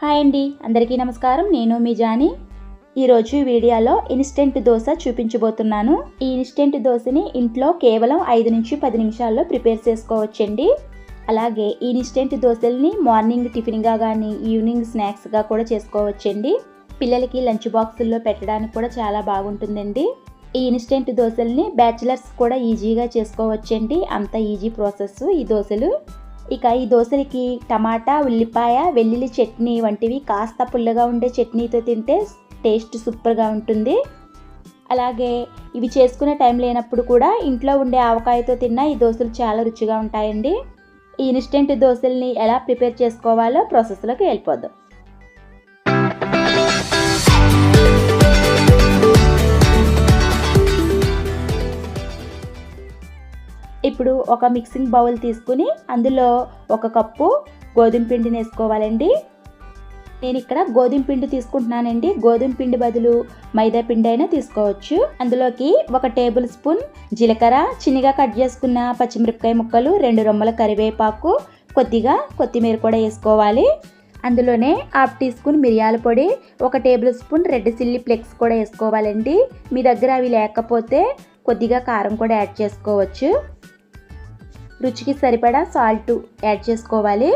Hi అండి అందరికీ నమస్కారం. నేను మీ జాని. ఈరోజు ఈ వీడియోలో ఇన్స్టెంట్ దోశ చూపించబోతున్నాను. ఈ ఇన్స్టెంట్ దోశని ఇంట్లో కేవలం ఐదు నుంచి పది నిమిషాల్లో ప్రిపేర్ చేసుకోవచ్చండి. అలాగే ఈ ఇన్స్టెంట్ దోశల్ని మార్నింగ్ టిఫిన్గా కానీ ఈవినింగ్ స్నాక్స్గా కూడా చేసుకోవచ్చండి. పిల్లలకి లంచ్ బాక్సుల్లో పెట్టడానికి కూడా చాలా బాగుంటుందండి. ఈ ఇన్స్టెంట్ దోశల్ని బ్యాచిలర్స్ కూడా ఈజీగా చేసుకోవచ్చండి. అంత ఈజీ ప్రాసెస్ ఈ దోశలు. ఇక ఈ దోశలకి టమాటా ఉల్లిపాయ వెల్లుల్లి చట్నీ వంటివి కాస్త పుల్లగా ఉండే చట్నీతో తింటే టేస్ట్ సూపర్గా ఉంటుంది. అలాగే ఇవి చేసుకునే టైం లేనప్పుడు కూడా ఇంట్లో ఉండే ఆవకాయతో తిన్న ఈ దోశలు చాలా రుచిగా ఉంటాయండి. ఈ ఇన్స్టెంట్ దోశల్ని ఎలా ప్రిపేర్ చేసుకోవాలో ప్రాసెస్లోకి వెళ్ళిపోదాం. ఇప్పుడు ఒక మిక్సింగ్ బౌల్ తీసుకుని అందులో ఒక కప్పు గోధుమ పిండిని వేసుకోవాలండి. నేను ఇక్కడ గోధుమ పిండి తీసుకుంటున్నానండి. గోధుమ పిండి బదులు మైదా పిండి అయినా తీసుకోవచ్చు. అందులోకి ఒక టేబుల్ స్పూన్ జీలకర్ర చిన్నగా కట్ చేసుకున్న పచ్చిమిరపకాయ ముక్కలు రెండు రొమ్మల కరివేపాకు కొద్దిగా కొత్తిమీర కూడా వేసుకోవాలి. అందులోనే హాఫ్ టీ స్పూన్ మిరియాల పొడి ఒక tablespoon red chilli flakes కూడా వేసుకోవాలండి. మీ దగ్గర అవి లేకపోతే కొద్దిగా కారం కూడా యాడ్ చేసుకోవచ్చు. రుచికి సరిపడా సాల్ట్ యాడ్ చేసుకోవాలి.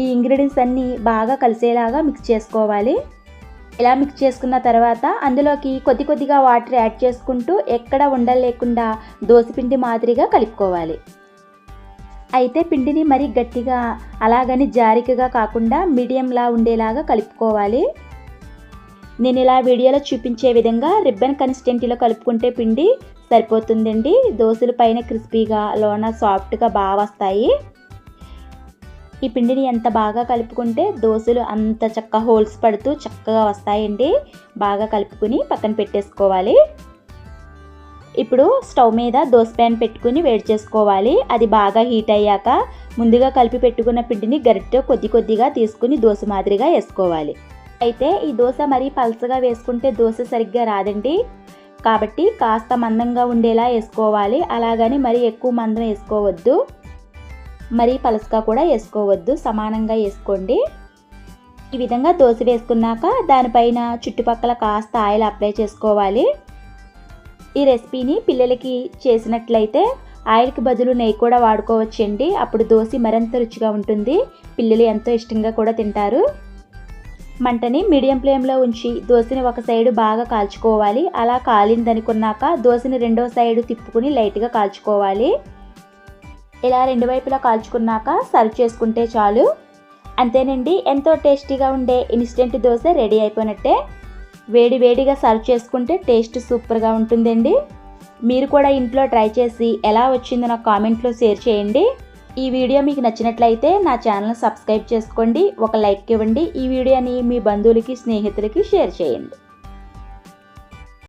ఈ ఇంగ్రీడియంట్స్ అన్నీ బాగా కలిసేలాగా మిక్స్ చేసుకోవాలి. ఇలా మిక్స్ చేసుకున్న తర్వాత అందులోకి కొద్ది కొద్దిగా వాటర్ యాడ్ చేసుకుంటూ ఎక్కడ ఉండలేకుండా దోసపిండి మాదిరిగా కలుపుకోవాలి. అయితే పిండిని మరి గట్టిగా అలాగని జారికగా కాకుండా మీడియంలా ఉండేలాగా కలుపుకోవాలి. నేను ఇలా వీడియోలో చూపించే విధంగా రిబ్బన్ కన్సిస్టెంటీలో కలుపుకుంటే పిండి సరిపోతుందండి. దోశలు పైన క్రిస్పీగా లోన సాఫ్ట్గా బాగా వస్తాయి. ఈ పిండిని ఎంత బాగా కలుపుకుంటే దోశలు అంత చక్క హోల్స్ పడుతూ చక్కగా వస్తాయండి. బాగా కలుపుకుని పక్కన పెట్టేసుకోవాలి. ఇప్పుడు స్టవ్ మీద దోశ ప్యాన్ పెట్టుకుని వేడి చేసుకోవాలి. అది బాగా హీట్ అయ్యాక ముందుగా కలిపి పెట్టుకున్న పిండిని గరిటె కొద్ది కొద్దిగా తీసుకుని దోశ మాదిరిగా వేసుకోవాలి. అయితే ఈ దోశ మరీ పల్చగా వేసుకుంటే దోశ సరిగ్గా రాదండి. కాబట్టి కాస్త మందంగా ఉండేలా వేసుకోవాలి. అలాగని మరీ ఎక్కువ మందం వేసుకోవద్దు. మరీ పలసగా కూడా వేసుకోవద్దు. సమానంగా వేసుకోండి. ఈ విధంగా దోశ వేసుకున్నాక దానిపైన చుట్టుపక్కల కాస్త ఆయిల్ అప్లై చేసుకోవాలి. ఈ రెసిపీని పిల్లలకి చేసినట్లయితే ఆయిల్కి బదులు నెయ్యి కూడా వాడుకోవచ్చండి. అప్పుడు దోశ మరింత రుచిగా ఉంటుంది. పిల్లలు ఎంతో ఇష్టంగా కూడా తింటారు. మంటని మీడియం ఫ్లేమ్లో ఉంచి దోశని ఒక సైడు బాగా కాల్చుకోవాలి. అలా కాలిందనుకున్నాక దోశని రెండో సైడు తిప్పుకుని లైట్గా కాల్చుకోవాలి. ఇలా రెండు వైపులా కాల్చుకున్నాక సర్వ్ చేసుకుంటే చాలు. అంతేనండి ఎంతో టేస్టీగా ఉండే ఇన్స్టెంట్ దోశ రెడీ అయిపోయినట్టే. వేడి వేడిగా సర్వ్ చేసుకుంటే టేస్ట్ సూపర్గా ఉంటుందండి. మీరు కూడా ఇంట్లో ట్రై చేసి ఎలా వచ్చిందో నాకు కామెంట్లో షేర్ చేయండి. ఈ వీడియో మీకు నచ్చినట్లయితే నా ఛానల్ సబ్స్క్రైబ్ చేసుకోండి ఒక లైక్ ఇవ్వండి. ఈ వీడియోని మీ బంధువులకి స్నేహితులకి షేర్ చేయండి.